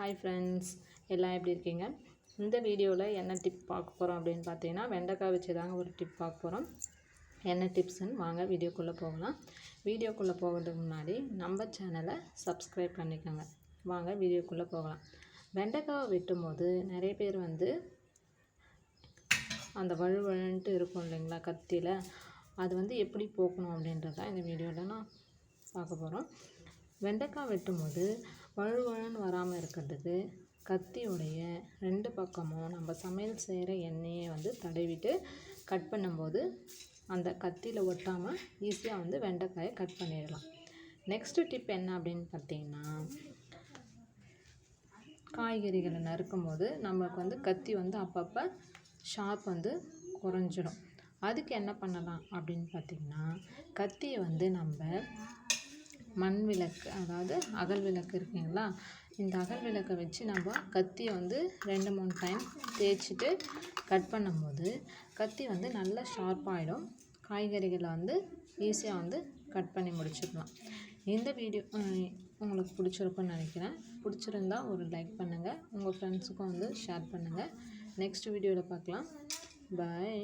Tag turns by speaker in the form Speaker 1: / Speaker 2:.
Speaker 1: Hi friends எல்லாம் எப்படி இருக்கீங்க? இந்த வீடியோவில் என்ன டிப் பார்க்க போகிறோம் அப்படின்னு பார்த்தீங்கன்னா வெண்டைக்காய் வச்சு தாங்க ஒரு டிப் பார்க்க போகிறோம் என்ன டிப்ஸ்ன்னு வாங்க வீடியோக்குள்ளே போகலாம். வீடியோக்குள்ளே போகிறதுக்கு முன்னாடி நம்ம சேனலை சப்ஸ்கிரைப் பண்ணிக்கோங்க. வாங்க வீடியோக்குள்ளே போகலாம். வெண்டைக்காவை வெட்டும் போது நிறைய பேர் வந்து அந்த வழுவழுன்ட்டு இருக்கும் இல்லைங்களா கத்தியில்? அது வந்து எப்படி போக்கணும் அப்படின்றத இந்த வீடியோவில் நான் பார்க்க போகிறோம் வெண்டைக்காய் வெட்டும்போது வழுவழுன்னு வராமல் இருக்கிறதுக்கு கத்தியுடைய ரெண்டு பக்கமும் நம்ம சமையல் செய்கிற எண்ணெயை வந்து தடவிட்டு கட் பண்ணும்போது அந்த கத்தியில் ஒட்டாமல் ஈஸியாக வந்து வெண்டைக்காயை கட் பண்ணிடலாம். நெக்ஸ்ட்டு டிப் என்ன அப்படின்னு பார்த்தீங்கன்னா காய்கறிகளை நறுக்கும் போது வந்து கத்தி வந்து அப்பப்போ ஷார்ப் வந்து குறைஞ்சிடும். அதுக்கு என்ன பண்ணலாம் அப்படின்னு பார்த்திங்கன்னா கத்தியை வந்து நம்ம மண் விளக்கு அதாவது அகல் விளக்கு இருக்குங்களா? இந்த அகல் விளக்கை வச்சு நம்ம கத்தியை வந்து ரெண்டு மூணு டைம் தேய்ச்சிட்டு கட் பண்ணும்போது கத்தி வந்து நல்லா ஷார்ப்பாகிடும் காய்கறிகளை வந்து ஈஸியாக வந்து கட் பண்ணி முடிச்சிடலாம். இந்த வீடியோ உங்களுக்கு பிடிச்சிருக்குன்னு நினைக்கிறேன். பிடிச்சிருந்தா ஒரு லைக் பண்ணுங்கள் உங்கள் ஃப்ரெண்ட்ஸுக்கும் வந்து ஷேர் பண்ணுங்கள் நெக்ஸ்ட் வீடியோவில் பார்க்கலாம். பாய்